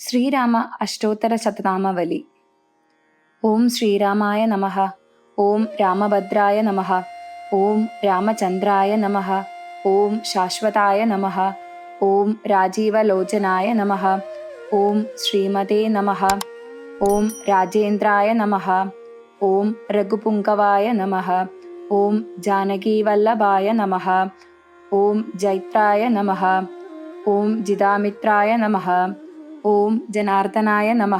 శ్రీరామ అష్టోత్తర శతనామవలి ఓం శ్రీరామాయ నమ ఓం రామభద్రాయ నమ ఓం రామచంద్రాయ నమ ఓం శాశ్వతాయ నమ ఓం రాజీవలోచనాయ నమ ఓం శ్రీమతే నమ ఓం రాజేంద్రాయ నమ ఓం రఘుపుంకవాయ నమ ఓం జానకీవల్లభాయ నమ ఓం జైత్రాయ నమ ఓం జిదామిత్రాయ నమ ഓം ജനാർദ്ദനായ നമ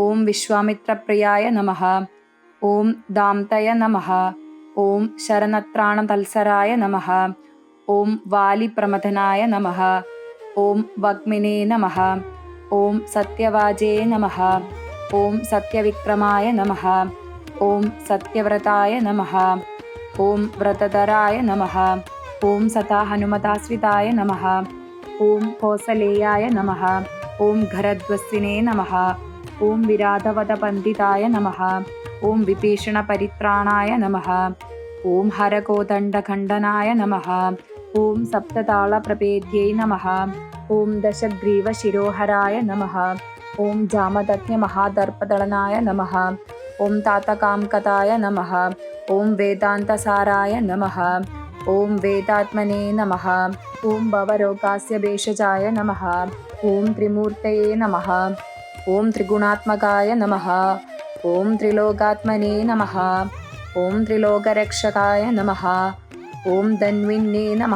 ഓം വിശ്വാമിത്രപ്രിയായ നമ ഓം ദാംതയ നമ ഓം ശരണത്രാണ തത്സരായ നമ ഓം വാലിപ്രമഥനായ നമ ഓം വഗ്മിനേ നമ ഓം സത്യവാചേ നമ ഓം സത്യവിക്രമായ നമ ഓം സത്യവ്രതായ നമ ഓം വ്രതധരായ നമ ഓം സദാ ഹനുമതാശ്രിതായ നമ ഓം കോസലേയായ നമ ॐ घरध्वसिने नमः। ॐ विराधवदपण्डिताय नमः। ॐ विभीषणपरित्राणाय नमः। ॐ हरकोदण्डखण्डनाय नमः। ॐ सप्ततालप्रपेद्यै नमः। ॐ दशग्रीवशिरोहराय ओं ॐ जामदज्ञमहादर्पदळनाय नम। ओं तातकाङ्कताय नम। ओं वेदान्तसाराय नम। ओं वेदात्मने नमः। ॐ भवरोगास्य नम। ओं त्रिमूर्त नम। नमः त्रिगुणात्मकाय नम। ओं त्रिलोकात्मने नम। ओं त्रिलोकरक्षकाय नम। ओं धन्विन्ने नम।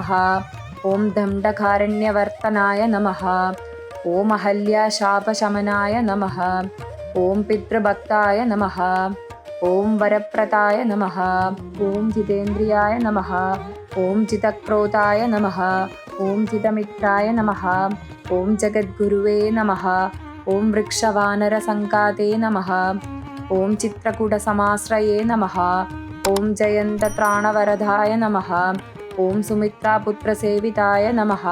ओं दण्डकारण्यवर्तनाय नम। ॐ अहल्याशापशमनाय नमः। ॐ पितृभक्ताय नम। ॐ वरप्रदाय नमः ॐ जितेन्द्रियाय नमः ॐ जितक्रोताय नमः ॐ जितमित्राय नमः ॐ जगद्गुरुवे नमः ॐ वृक्षवानरसङ्काते नमः ॐ चित्रकूटसमाश्रये नमः ॐ जयन्तत्राणवरधाय नमः ॐ सुमित्रापुत्रसेविताय नमः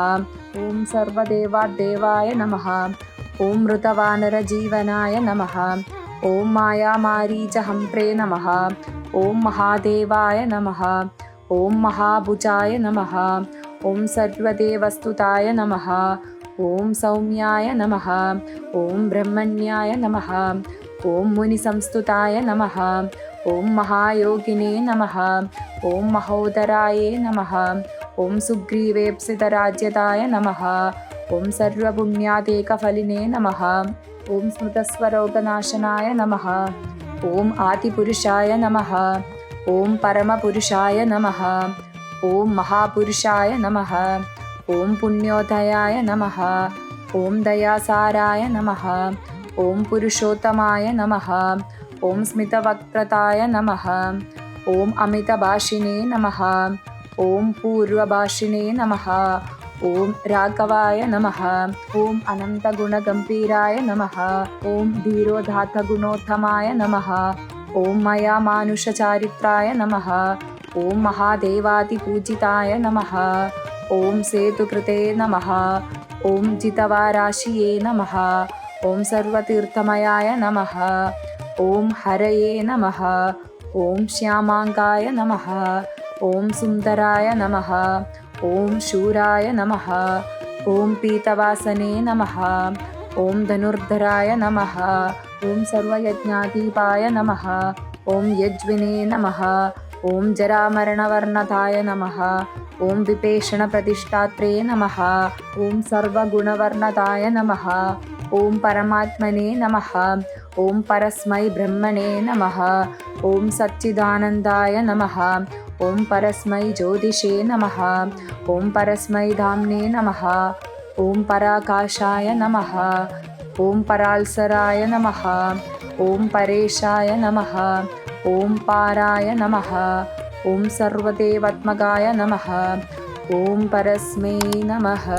ॐ सर्वदेवाद्देवाय नमः ॐ मृतवानरजीवनाय नमः ॐ मायामारीचहम्प्रे नमः ॐ महादेवाय नमः ॐ महाभुजाय नमः ॐ सर्वदेवस्तुताय नमः ॐ सौम्याय नमः ॐ ब्रह्मण्याय नमः ॐ मुनिसंस्तुताय नमः ॐ महायोगिने नमः ॐ महोदराये नमः ॐ सुग्रीवेप्सितराज्यताय नमः ॐ सर्वपुण्यादेकफलिने नमः ॐ स्मृतस्वरोगनाशनाय नमः। ॐ आदिपुरुषाय नमः। ॐ परमपुरुषाय नमः। ॐ महापुरुषाय नमः। ॐ पुण्योदयाय नमः। ॐ दयासाराय नमः। ॐ पुरुषोत्तमाय नमः। ॐ स्मितवक्त्रताय नमः। ॐ अमितभाषिणे नमः। ॐ पूर्वभाषिणे नमः। ॐ राघवाय नमः ॐ अनन्तगुणगम्भीराय नमः ॐ धीरोधातगुणोत्तमाय नमः ॐ मया मानुषचारित्राय नमः ॐ महादेवादिपूजिताय नमः ॐ सेतुकृते नमः ॐ जितवाराशिये नमः ॐ सर्वतीर्थमयाय नमः ॐ हरये नमः ॐ श्यामाङ्गाय नमः ॐ सुन्दराय नमः ॐ शूराय नमः ॐ पीतवासने नमः ॐ धनुर्धराय नमः ॐ सर्वयज्ञादीपाय नमः ॐ यज्विने नमः ॐ जरामरणवर्णताय नमः विपेषण विपेषणप्रतिष्ठात्रे नमः ॐ सर्वगुणवर्णताय नमः ॐ परमात्मने नमः ओम परस्मै ब्रह्मणे नमः ॐ सच्चिदानन्दाय नमः ॐ परस्मै ज्योतिषे नमः। ॐ परस्मै धाम्ने नमः। ॐ पराकाशाय नमः। ॐ पराल्सराय नमः। ॐ परेशाय नमः। ॐ पाराय नमः। ॐ सर्वदेवात्मकाय नमः। ॐ परस्मै नमः।